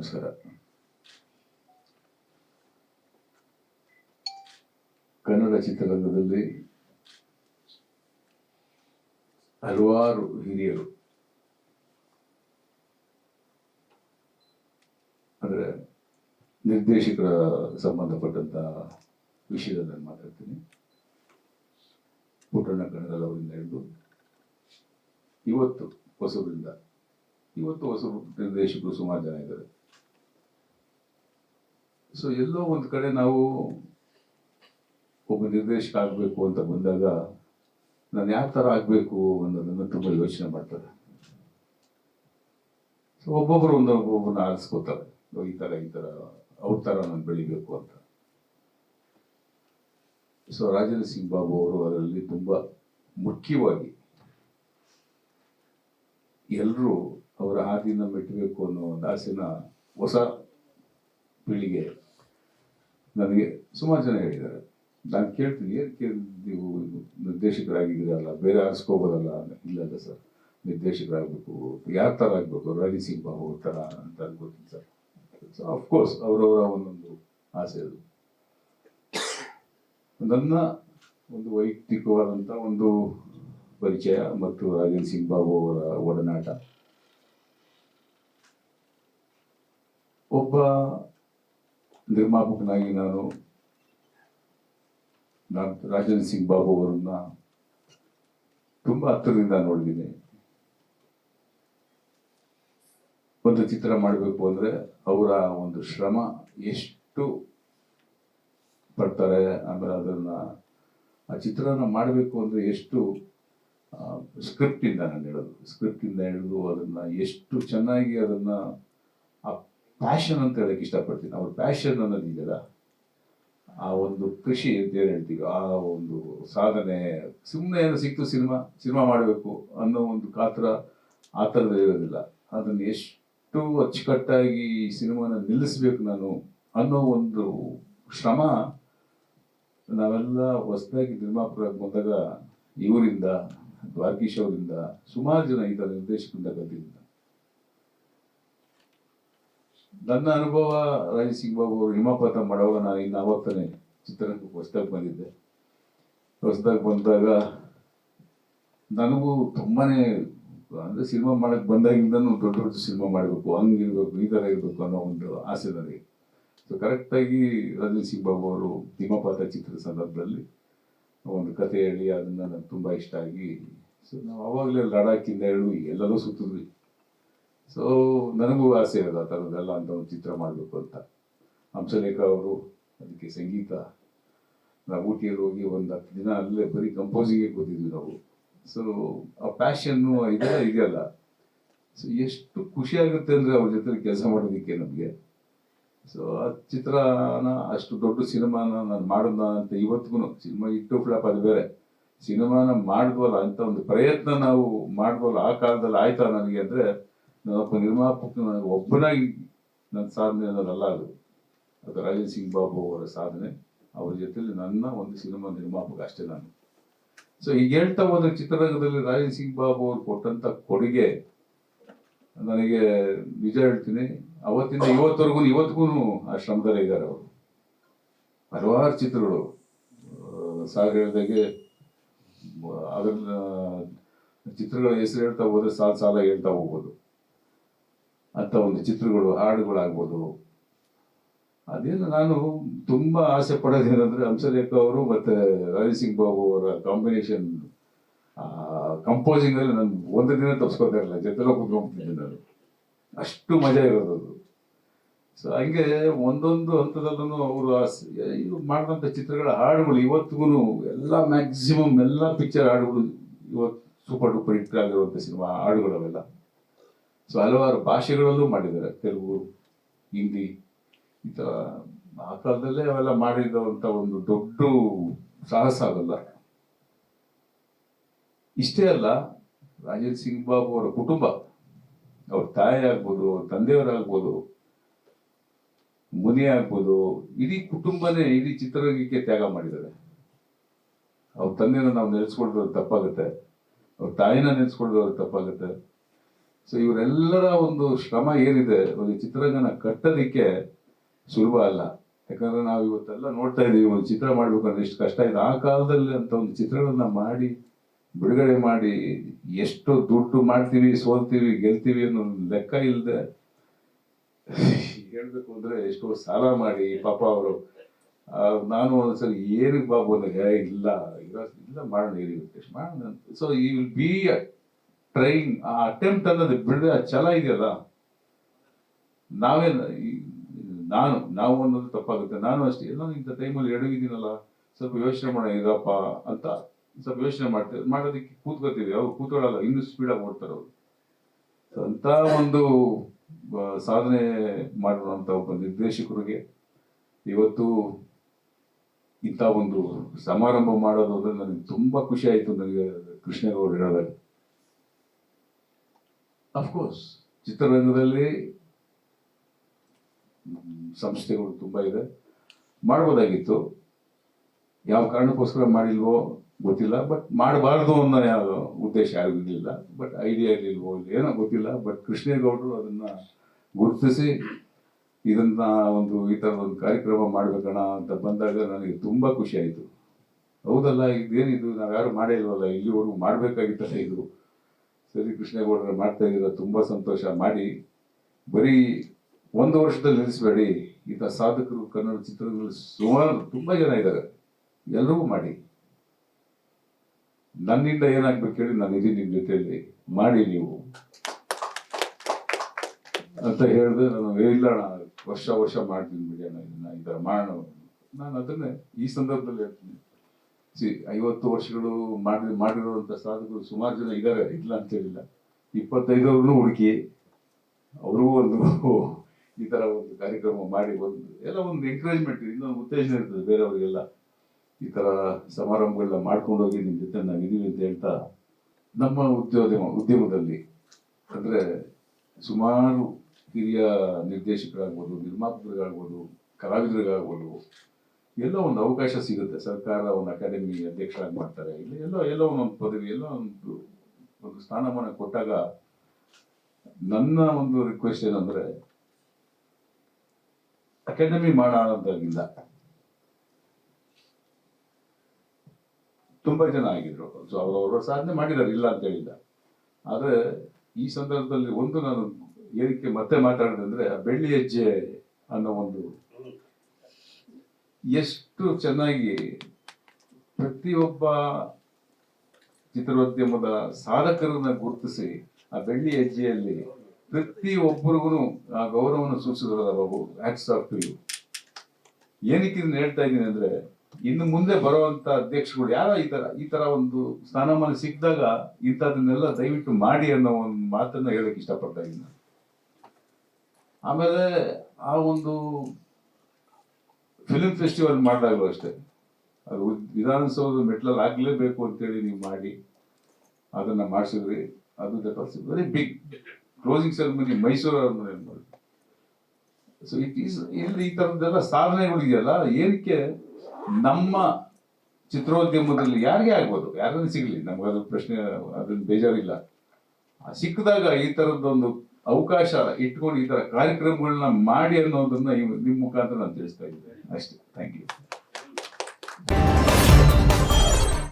ನಮಸ್ಕಾರ ಕನ್ನಡ ಚಿತ್ರರಂಗದಲ್ಲಿ ಹಲವಾರು ಹಿರಿಯರು, ಅಂದರೆ ನಿರ್ದೇಶಕರ ಸಂಬಂಧಪಟ್ಟಂತ ವಿಷಯದಲ್ಲಿ ನಾನು ಮಾತಾಡ್ತೀನಿ. ಪುಟ್ಟಣ್ಣ ಕಣಗಲ್ ಹಿಡಿದು ಇವತ್ತು ಹೊಸಬರಿಂದ ಇವತ್ತು ಹೊಸ ನಿರ್ದೇಶಕರು ಸುಮಾರು ಜನ ಇದ್ದಾರೆ. ಸೊ ಎಲ್ಲೋ ಒಂದು ಕಡೆ ನಾವು ಒಬ್ಬ ನಿರ್ದೇಶಕ ಆಗಬೇಕು ಅಂತ ಬಂದಾಗ ನಾನು ಯಾವ ಥರ ಆಗಬೇಕು ಅನ್ನೋದನ್ನು ತುಂಬ ಯೋಚನೆ ಮಾಡ್ತಾರೆ. ಸೊ ಒಬ್ಬೊಬ್ಬರು ಒಂದು ಒಬ್ಬೊಬ್ಬರನ್ನ ಆರಿಸ್ಕೋತಾರೆ. ಈ ಥರ ಈ ಥರ ಅವ್ರ ಥರ ನಾನು ಬೆಳಿಬೇಕು ಅಂತ. ಸೊ ರಾಜೇಂದ್ರ ಸಿಂಗ್ ಬಾಬು ಅವರು ಅದರಲ್ಲಿ ತುಂಬ ಮುಖ್ಯವಾಗಿ ಎಲ್ಲರೂ ಅವರ ಹಾದಿನ ಮೆಟ್ಟಬೇಕು ಅನ್ನೋ ಒಂದು ಆಸೆನ ಹೊಸ ಪೀಳಿಗೆ ನನಗೆ ಸುಮಾರು ಜನ ಹೇಳಿದ್ದಾರೆ. ನಾನು ಕೇಳ್ತೀನಿ, ಏನು ಕೇಳಿ, ನೀವು ನಿರ್ದೇಶಕರಾಗಿದ್ದೀರಲ್ಲ ಬೇರೆ ಆರಿಸ್ಕೋಬೋದಲ್ಲ ಇಲ್ಲಲ್ಲ ಸರ್ ನಿರ್ದೇಶಕರಾಗಬೇಕು ಯಾವ ಥರ ಆಗಬೇಕು, ರವಿ ಬಾಬು ಅವ್ರ ಥರ ಅಂತ ಅನ್ಕೋತೀನಿ ಸರ್ ಸೊ ಅಫ್ಕೋರ್ಸ್ ಅವರವರ ಒಂದೊಂದು ಆಸೆ ಅದು. ನನ್ನ ಒಂದು ವೈಯಕ್ತಿಕವಾದಂಥ ಒಂದು ಪರಿಚಯ ಮತ್ತು ರಾಜೇಂದ್ರ ಸಿಂಗ್ ಬಾಬು ಅವರ ಒಡನಾಟ. ಒಬ್ಬ ನಿರ್ಮಾಪಕನಾಗಿ ನಾನು ನಾನು ರಾಜೇಂದ್ರ ಸಿಂಗ್ ಬಾಬು ಅವರನ್ನ ತುಂಬ ಹತ್ತಿರದಿಂದ ನೋಡಿದ್ದೀನಿ. ಒಂದು ಚಿತ್ರ ಮಾಡಬೇಕು ಅಂದರೆ ಅವರ ಒಂದು ಶ್ರಮ ಎಷ್ಟು ಪಡ್ತಾರೆ ಆಮೇಲೆ ಅದನ್ನು ಆ ಚಿತ್ರನ ಮಾಡಬೇಕು ಅಂದರೆ ಎಷ್ಟು ಸ್ಕ್ರಿಪ್ಟಿಂದ ನಾನು ಹೇಳೋದು. ಸ್ಕ್ರಿಪ್ಟಿಂದ ಹಿಡಿದು ಅದನ್ನು ಎಷ್ಟು ಚೆನ್ನಾಗಿ ಅದನ್ನು ಪ್ಯಾಷನ್ ಅಂತ ಹೇಳಕ್ಕೆ ಇಷ್ಟಪಡ್ತೀನಿ. ಅವ್ರ ಪ್ಯಾಷನ್ ಅನ್ನೋದು ಇದೆಯಲ್ಲ, ಆ ಒಂದು ಕೃಷಿ ಅಂತ ಏನು ಹೇಳ್ತೀವಿ, ಆ ಒಂದು ಸಾಧನೆ ಸುಮ್ಮನೆ ಏನು ಸಿಕ್ತು ಸಿನಿಮಾ ಸಿನಿಮಾ ಮಾಡಬೇಕು ಅನ್ನೋ ಒಂದು ಕಾತರ ಆ ಥರದ ಇರೋದಿಲ್ಲ. ಅದನ್ನು ಎಷ್ಟು ಅಚ್ಚುಕಟ್ಟಾಗಿ ಈ ಸಿನಿಮಾನ ನಿಲ್ಲಿಸ್ಬೇಕು ನಾನು ಅನ್ನೋ ಒಂದು ಶ್ರಮ ನಾವೆಲ್ಲ ಹೊಸದಾಗಿ ನಿರ್ಮಾಪಕರಾಗಿ ಬಂದಾಗ, ಇವರಿಂದ, ದ್ವಾರಕೀಶ್ ಅವರಿಂದ, ಸುಮಾರು ಜನ ಈ ಥರ ನಿರ್ದೇಶಕರಿಂದ ಕಲಿತಿದ್ದ ನನ್ನ ಅನುಭವ, ರಾಜ್ ಸಿಂಗ್ ಬಾಬು ಅವರು ಹಿಮಪಾತ ಮಾಡುವಾಗ ನಾನು ಇನ್ನು ಅವಾಗ ತಾನೇ ಚಿತ್ರರಂಗಕ್ಕೆ ಹೊಸದಾಗಿ ಬಂದಿದ್ದೆ. ಹೊಸದಾಗಿ ಬಂದಾಗ ನನಗೂ ತುಂಬಾನೇ, ಅಂದ್ರೆ ಸಿನಿಮಾ ಮಾಡಕ್ ಬಂದಾಗಿಂದನೂ ದೊಡ್ಡ ದೊಡ್ಡ ಸಿನಿಮಾ ಮಾಡಬೇಕು, ಹಂಗಿರ್ಬೇಕು, ಈ ಥರ ಇರಬೇಕು ಅನ್ನೋ ಒಂದು ಆಸೆ ನನಗೆ. ಸೊ ಕರೆಕ್ಟಾಗಿ ರಂಜಿತ್ ಸಿಂಗ್ ಬಾಬು ಅವರು ಹಿಮಪಾತ ಚಿತ್ರದ ಸಂದರ್ಭದಲ್ಲಿ ಒಂದು ಕತೆ ಹೇಳಿ, ಅದನ್ನ ನನಗೆ ತುಂಬ ಇಷ್ಟ ಆಗಿ ಸೊ ನಾವು ಆವಾಗಲೇ ಲಡಾಖಿಂದ ಹೇಳಿ ಎಲ್ಲರೂ ಸುತ್ತಿದ್ವಿ. ಸೊ ನನಗೂ ಆಸೆ ಇರೋದು ಆ ಥರದ್ದೆಲ್ಲ ಅಂತ ಒಂದು ಚಿತ್ರ ಮಾಡಬೇಕು ಅಂತ. ಹಂಸಲೇಖ ಅವರು, ಅದಕ್ಕೆ ಸಂಗೀತ. ನಾವು ಊಟಿಯಲ್ಲಿ ಹೋಗಿ ಒಂದು ಹತ್ತು ದಿನ ಅಲ್ಲೇ ಬರೀ ಕಂಪೋಸಿಂಗೇ ಕೂತಿದ್ವಿ ನಾವು. ಸೊ ಆ ಪ್ಯಾಷನ್ನು ಇದೆಲ್ಲ ಇದೆಯಲ್ಲ. ಸೊ ಎಷ್ಟು ಖುಷಿ ಆಗುತ್ತೆ ಅಂದರೆ ಅವ್ರ ಜೊತೆ ಕೆಲಸ ಮಾಡೋದಕ್ಕೆ ನಮಗೆ. ಸೊ ಆ ಚಿತ್ರನ, ಅಷ್ಟು ದೊಡ್ಡ ಸಿನಿಮಾನ ನಾನು ಮಾಡೋಣ ಅಂತ ಇವತ್ತಿಗೂ ಸಿನಿಮಾ ಇಟ್ಟು ಫ್ಲಾಪ್ ಅದು ಬೇರೆ. ಸಿನಿಮಾನ ಮಾಡ್ಬೋಲ್ಲ ಅಂತ ಒಂದು ಪ್ರಯತ್ನ ನಾವು ಮಾಡ್ಬೋಲ್ಲ ಆ ಕಾಲದಲ್ಲಿ ಆಯ್ತಾ ನನಗೆ ಅಂದರೆ ನಾನೊಬ್ಬ ನಿರ್ಮಾಪಕ ಒಬ್ಬನಾಗಿ ನನ್ನ ಸಾಧನೆ ಅನ್ನೋದಲ್ಲ ಅದು. ಅದು ರಾಜೇಂದ್ರ ಸಿಂಗ್ ಬಾಬು ಅವರ ಸಾಧನೆ. ಅವ್ರ ಜೊತೆಯಲ್ಲಿ ನನ್ನ ಒಂದು ಸಿನಿಮಾ ನಿರ್ಮಾಪಕ ಅಷ್ಟೇ ನಾನು. ಸೊ ಈಗ ಹೇಳ್ತಾ ಹೋದ ಚಿತ್ರರಂಗದಲ್ಲಿ ರಾಜೇಂದ್ರ ಸಿಂಗ್ ಬಾಬು ಅವರು ಕೊಟ್ಟಂತ ಕೊಡುಗೆ ನನಗೆ ನಿಜ ಹೇಳ್ತೀನಿ. ಅವತ್ತಿಂದ ಇವತ್ತವರೆಗೂ, ಇವತ್ತಿಗೂ ಆ ಶ್ರಮದಲ್ಲೇ ಇದ್ದಾರೆ ಅವರು. ಹಲವಾರು ಚಿತ್ರಗಳು. ಸಾಗರ ಹೇಳ್ದಾಗೆ ಅದರ ಚಿತ್ರಗಳ ಹೆಸರು ಹೇಳ್ತಾ ಹೋದ್ರೆ ಸಾಲ ಸಾಲ ಹೇಳ್ತಾ ಹೋಗ್ಬೋದು. ಅಂತ ಒಂದು ಚಿತ್ರಗಳು, ಹಾಡುಗಳಾಗ್ಬೋದು. ಅದೇನು ನಾನು ತುಂಬ ಆಸೆ ಪಡೋದೇನಂದ್ರೆ ಹಂಸಲೇಖ ಅವರು ಮತ್ತೆ ರವಿ ಸಿಂಗ್ ಬಾಬು ಅವರ ಕಾಂಬಿನೇಷನ್ ಕಂಪೋಸಿಂಗ್ ಅಲ್ಲಿ ನಾನು ಒಂದು ದಿನ ತಪ್ಸ್ಕೊತಾ ಇರಲಿಲ್ಲ ಜೊತೆಲ್ಲ ಕುತ್ಕೊಂಡ್ಬಿಟ್ಟಿದ್ದೆ ಅಷ್ಟು ಮಜಾ ಇರೋದು ಸೊ ಹಂಗೆ ಒಂದೊಂದು ಹಂತದಲ್ಲೂ ಅವರು ಮಾಡಿದಂಥ ಚಿತ್ರಗಳ ಹಾಡುಗಳು ಇವತ್ತಿಗೂ ಎಲ್ಲ ಮ್ಯಾಕ್ಸಿಮಮ್ ಎಲ್ಲ ಪಿಕ್ಚರ್ ಹಾಡುಗಳು ಇವತ್ತು ಸೂಪರ್ ಡೂಪರ್ ಹಿಟ್ ಆಗಿರುವಂಥ ಸಿನಿಮಾ ಹಾಡುಗಳು ಅವೆಲ್ಲ ಸೊ ಹಲವಾರು ಭಾಷೆಗಳಲ್ಲೂ ಮಾಡಿದ್ದಾರೆ. ತೆಲುಗು, ಹಿಂದಿ, ಈ ಥರ ಆ ಕಾಲದಲ್ಲೇ ಅವೆಲ್ಲ ಮಾಡಿದಂಥ ಒಂದು ದೊಡ್ಡ ಸಾಹಸ ಅದಲ್ಲ. ಇಷ್ಟೇ ಅಲ್ಲ, ರಾಜೇಂದ್ರ ಸಿಂಗ್ ಬಾಬು ಅವರ ಕುಟುಂಬ, ಅವ್ರ ತಾಯಿ ಆಗ್ಬೋದು, ಅವ್ರ ತಂದೆಯವರಾಗ್ಬೋದು ಮುನಿ ಆಗ್ಬೋದು, ಇಡೀ ಕುಟುಂಬನೇ ಇಡೀ ಚಿತ್ರರಂಗಕ್ಕೆ ತ್ಯಾಗ ಮಾಡಿದ್ದಾರೆ. ಅವ್ರ ತಂದೆನ ನಾವು ನೆನೆಸ್ಕೊಳ್ದವ್ರು ತಪ್ಪಾಗುತ್ತೆ, ಅವ್ರ ತಾಯಿನ ನೆನೆಸ್ಕೊಳ್ದವ್ರು ತಪ್ಪಾಗುತ್ತೆ. ಸೊ ಇವರೆಲ್ಲರ ಒಂದು ಶ್ರಮ ಏನಿದೆ ಒಂದು ಚಿತ್ರರಂಗನ ಕಟ್ಟೋದಕ್ಕೆ ಸುಲಭ ಅಲ್ಲ. ಯಾಕಂದ್ರೆ ನಾವು ಇವತ್ತೆಲ್ಲ ನೋಡ್ತಾ ಇದೀವಿ ಒಂದು ಚಿತ್ರ ಮಾಡ್ಬೇಕಂದ್ರೆ ಎಷ್ಟು ಕಷ್ಟ ಇದೆ. ಆ ಕಾಲದಲ್ಲಿ ಅಂತ ಒಂದು ಚಿತ್ರಗಳನ್ನ ಮಾಡಿ ಬಿಡುಗಡೆ ಮಾಡಿ ಎಷ್ಟು ದುಡ್ಡು ಮಾಡ್ತೀವಿ ಸೋಲ್ತೀವಿ ಗೆಲ್ತೀವಿ ಅನ್ನೋ ಒಂದು ಲೆಕ್ಕ ಇಲ್ಲದೆ ಹೇಳ್ಬೇಕು ಅಂದ್ರೆ ಎಷ್ಟೋ ಸಾಲ ಮಾಡಿ ಪಾಪ ಅವರು. ನಾನು ಒಂದ್ಸರಿ ಏನಕ್ಕೆ ಬಾಬು ಅಂದ್ರೆ "ಏ, ಇಲ್ಲ ಇಲ್ಲ ಮಾಡೋಣ ಇರಿ ವೆಂಕಟೇಶ್ ಮಾಡೋಣ so we will be trying a attempt ಅನ್ನೋದು ಬಿಡದೆ ಆ ಛಲ ಇದೆಯಲ್ಲ? ನಾವೇ ನಾನು, ನಾವು ಅನ್ನೋದು ತಪ್ಪಾಗುತ್ತೆ. ನಾನು ಅಷ್ಟೇ. ಎಲ್ಲ ಇಂಥ ಟೈಮಲ್ಲಿ ಎಡಗಿದ್ದೀನಲ್ಲ. ಸ್ವಲ್ಪ ಯೋಚನೆ ಮಾಡೋಣ ಇದಪ್ಪ ಅಂತ ಸ್ವಲ್ಪ ಯೋಚನೆ ಮಾಡ್ತೇವೆ ಮಾಡೋದಕ್ಕೆ ಕೂತ್ಕೋತೀವಿ ಅವ್ರು ಕೂತ್ಕೊಳ್ಳಲ್ಲ, ಇನ್ನೂ ಸ್ಪೀಡಾಗಿ ಓಡ್ತಾರೆ ಅವರು. ಅಂತ ಒಂದು ಸಾಧನೆ ಮಾಡಿರುವಂತ ಒಬ್ಬ ನಿರ್ದೇಶಕರಿಗೆ ಇವತ್ತು ಇಂಥ ಒಂದು ಸಮಾರಂಭ ಮಾಡೋದು ಅಂದ್ರೆ ನನಗೆ ತುಂಬಾ ಖುಷಿ ಆಯ್ತು. ನನಗೆ ಕೃಷ್ಣೇಗೌಡರು ಅಫ್ಕೋರ್ಸ್ ಚಿತ್ರರಂಗದಲ್ಲಿ ಸಂಸ್ಥೆಗಳು ತುಂಬಾ ಇದೆ. ಮಾಡ್ಬೋದಾಗಿತ್ತು. ಯಾವ ಕಾರಣಕ್ಕೋಸ್ಕರ ಮಾಡಿಲ್ವೋ ಗೊತ್ತಿಲ್ಲ. ಬಟ್ ಮಾಡಬಾರ್ದು ಅನ್ನೋ ಯಾವ ಉದ್ದೇಶ ಆಗಿರಲಿಲ್ಲ. ಬಟ್ ಐಡಿಯಾ ಇರಲಿಲ್ವೋ ಏನೋ ಗೊತ್ತಿಲ್ಲ. ಬಟ್ ಕೃಷ್ಣೇಗೌಡರು ಅದನ್ನ ಗುರುತಿಸಿ ಇದನ್ನ ಒಂದು ಈ ಥರದ ಒಂದು ಕಾರ್ಯಕ್ರಮ ಮಾಡ್ಬೇಕಣ ಅಂತ ಬಂದಾಗ ನನಗೆ ತುಂಬಾ ಖುಷಿ ಆಯಿತು. ಹೌದಲ್ಲ, ಇದೇನಿದು? ನಾವು ಯಾರು ಮಾಡೇ ಇಲ್ವಲ್ಲ, ಇಲ್ಲಿವರೆಗೂ ಮಾಡಬೇಕಾಗಿತ್ತಲ್ಲ ಇದು. ಸರಿ ಕೃಷ್ಣೇಗೌಡರು ಮಾಡ್ತಾ ಇದ್ದೀರಾ ತುಂಬಾ ಸಂತೋಷ ಮಾಡಿ ಬರೀ ಒಂದು ವರ್ಷದಲ್ಲಿ ನಿಲ್ಲಿಸಬೇಡಿ. ಇಂಥ ಸಾಧಕರು ಕನ್ನಡ ಚಿತ್ರದಲ್ಲಿ ಸುಮಾರು ತುಂಬಾ ಜನ ಇದ್ದಾರೆ. ಎಲ್ಲರಿಗೂ ಮಾಡಿ. ನನ್ನಿಂದ ಏನಾಗ್ಬೇಕು ಹೇಳಿ ನಾನು ಇದೀನಿ ನಿಮ್ಮ ಜೊತೆಯಲ್ಲಿ. ಮಾಡಿ ನೀವು. ಅಂತ ಹೇಳಿದ್ರೆ ನಾನು "ಏ, ಇಲ್ಲ ವರ್ಷ ವರ್ಷ ಮಾಡ್ತೀನಿ ಬಿಡಿ ಅಣ್ಣ ಇದನ್ನ ಈ ಥರ ಮಾಡೋಣ ನಾನು ಅದನ್ನೇ ಈ ಸಂದರ್ಭದಲ್ಲಿ ಹೇಳ್ತೀನಿ. ಸಿ ಐವತ್ತು ವರ್ಷಗಳು ಮಾಡಿ, ಮಾಡಿರುವಂತ ಸಾಧಕರು ಸುಮಾರು ಜನ ಇದ್ದಾರೆ. ಇಲ್ಲ ಅಂತ ಹೇಳಿಲ್ಲ. ಇಪ್ಪತ್ತೈದವ್ರನ್ನು ಹುಡುಕಿ ಅವ್ರಿಗೂ ಒಂದು ಈ ತರ ಒಂದು ಕಾರ್ಯಕ್ರಮ ಮಾಡಿ ಒಂದು ಎಲ್ಲ ಒಂದು ಎಂಕರೇಜ್ಮೆಂಟ್ ಇನ್ನೊಂದು ಉತ್ತೇಜನ ಇರ್ತದೆ ಬೇರೆಯವರಿಗೆಲ್ಲ. ಈ ತರ ಸಮಾರಂಭಗಳನ್ನ ಮಾಡ್ಕೊಂಡು ಹೋಗಿ ನಿಮ್ಮ ಜೊತೆ ನಾವು ಇದೀವಿ ಅಂತ ಹೇಳ್ತಾ ನಮ್ಮ ಉದ್ಯೋಗ ಉದ್ಯಮದಲ್ಲಿ ಅಂದ್ರೆ ಸುಮಾರು ಹಿರಿಯ ನಿರ್ದೇಶಕರಾಗ್ಬೋದು ನಿರ್ಮಾಪಕರಿಗಾಗ್ಬೋದು ಕಲಾವಿದರಿಗಾಗ್ಬೋದು ಎಲ್ಲೋ ಒಂದು ಅವಕಾಶ ಸಿಗುತ್ತೆ. ಸರ್ಕಾರ ಒಂದು ಅಕಾಡೆಮಿ ಅಧ್ಯಕ್ಷರಾಗಿ ಮಾಡ್ತಾರೆ. ಇಲ್ಲಿ ಎಲ್ಲೋ ಎಲ್ಲೋ ಒಂದು ಪದವಿ, ಎಲ್ಲೋ ಒಂದು ಒಂದು ಸ್ಥಾನಮಾನ ಕೊಟ್ಟಾಗ ನನ್ನ ಒಂದು ರಿಕ್ವೆಸ್ಟ್ ಏನಂದ್ರೆ ಅಕಾಡೆಮಿ ಮಾಡೋದಾಗಿಲ್ಲ ತುಂಬಾ ಜನ ಆಗಿದ್ರು. ಸೊ ಅವರವರ ಸಾಧನೆ ಮಾಡಿದ್ದಾರೆ, ಇಲ್ಲ ಅಂತ ಹೇಳಿಲ್ಲ. ಆದ್ರೆ ಈ ಸಂದರ್ಭದಲ್ಲಿ ಒಂದು ನಾನು ಏನಕ್ಕೆ ಮತ್ತೆ ಮಾತಾಡಿದೆ ಅಂದ್ರೆ, ಬೆಳ್ಳಿ ಹೆಜ್ಜೆ ಅನ್ನೋ ಒಂದು ಎಷ್ಟು ಚೆನ್ನಾಗಿ ಪ್ರತಿಯೊಬ್ಬ ಚಿತ್ರೋದ್ಯಮದ ಸಾಧಕರನ್ನ ಗುರುತಿಸಿ ಆ ಬೆಳ್ಳಿ ಹೆಜ್ಜೆಯಲ್ಲಿ ಪ್ರತಿ ಒಬ್ಬರಿಗೂ ಆ ಗೌರವವನ್ನು ಸೂಚಿಸಿದ್ರಲ್ಲ Babu hats off to you ಏನಕ್ಕೆ ಹೇಳ್ತಾ ಇದ್ದೀನಿ ಅಂದ್ರೆ, ಇನ್ನು ಮುಂದೆ ಬರುವಂತ ಅಧ್ಯಕ್ಷಗಳು ಯಾರೋ ಈ ತರ ಈ ತರ ಒಂದು ಸ್ಥಾನಮಾನ ಸಿಕ್ಕಿದಾಗ ಇಂಥದನ್ನೆಲ್ಲ ದಯವಿಟ್ಟು ಮಾಡಿ ಅನ್ನೋ ಒಂದು ಮಾತನ್ನ ಹೇಳಕ್ ಇಷ್ಟಪಡ್ತಾ ಇದ್ದೀನಿ. ಆಮೇಲೆ ಆ ಒಂದು ಫಿಲ್ಮ್ ಫೆಸ್ಟಿವಲ್ ಮಾಡಿದಾಗಲೂ ಅಷ್ಟೇ. ಅದು ವಿಧಾನಸೌಧ ಮೆಟ್ಲಲ್ಲಿ ಆಗಲೇಬೇಕು ಅಂತೇಳಿ ನೀವು ಮಾಡಿ, ಅದನ್ನು ಮಾಡಿಸಿದ್ರಿ, ಅದು that very big closing ceremony Mysuru ಅರಮನೆಯಲ್ಲಿ ಮಾಡಿ ಸೊ ಇಟ್ ಈಸ್ ಇಲ್ಲಿ ಈ ಥರದ್ದೆಲ್ಲ ಸಾಧನೆಗಳು ಇದೆಯಲ್ಲ ಏನಕ್ಕೆ ನಮ್ಮ ಚಿತ್ರೋದ್ಯಮದಲ್ಲಿ ಯಾರಿಗೆ ಆಗ್ಬೋದು? ಯಾರನ್ನು ಸಿಗಲಿ? ನಮ್ಗೆ ಅದ್ರ ಪ್ರಶ್ನೆ ಅದ್ರಲ್ಲಿ ಬೇಜಾರಿಲ್ಲ. ಸಿಕ್ಕದಾಗ ಈ ತರದ್ದೊಂದು ಅವಕಾಶ ಇಟ್ಕೊಂಡು ಈ ಥರ ಕಾರ್ಯಕ್ರಮಗಳನ್ನ ಮಾಡಿ ಅನ್ನೋದನ್ನ ನಿಮ್ಮ ಮುಖಾಂತರ ನಾನು ತಿಳಿಸ್ತಾ ಇದ್ದೆ ಅಷ್ಟೇ. Thank you